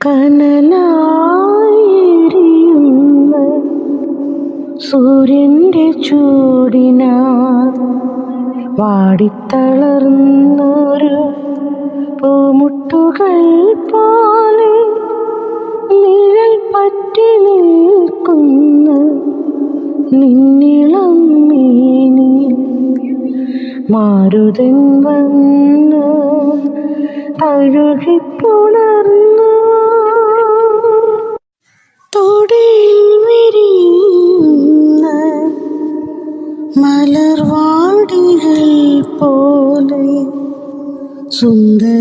കനലായിരിയുന്ന സൂര്യന്റെ ചൂടിനാ വാടിത്തളർന്നൊരു പൂമുട്ടുകൾ പോലെ നിഴൽ പറ്റി നിൽക്കുന്ന നിന്നിളം മീനി മാരുതൻ വന്ന് തഴുകിപ്പുണർന്നു മലർവാടികൾ പോലെ സുന്ദരമായൊരു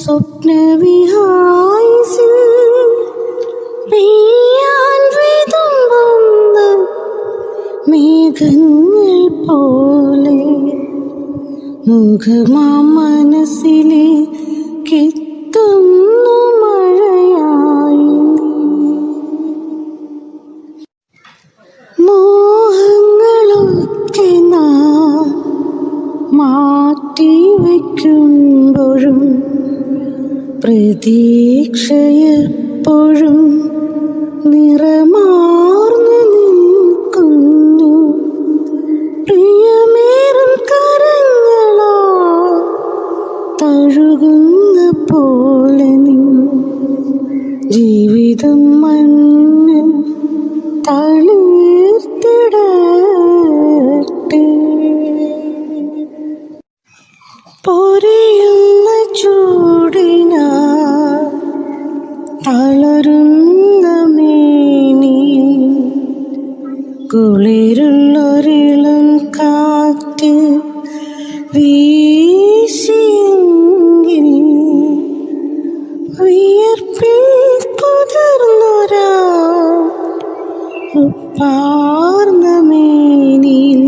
സ്വപ്നവിഹായസിൽ പെയ്യാൻ വിതുമ്പുന്ന മേഘങ്ങൾ പോലെ മുഖമാ മനസ്സിലേക്കെത്തുന്നു മഴയായി വയ്ക്കുമ്പോഴും പ്രതീക്ഷയെപ്പോഴും നിറമാർന്നു നിൽക്കുന്നു. പ്രിയമേറും കരങ്ങളാ തഴുകുന്ന പോലെ ജീവിതം മണ്ണിൽ തളിർത്തിടട്ടെ പൊരിയുന്ന ചൂടിന തളരുന്ന മേനി കുളിരുള്ളൊരിളം കാറ്റ് വീശിയെങ്കിൽ വിയർപ്പിൽ കുതിർന്നൊരാ ഉപ്പാർന്ന മേനിൽ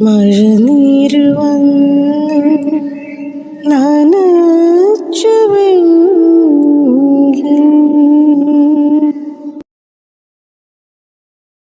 മഴ വന്ന് நான்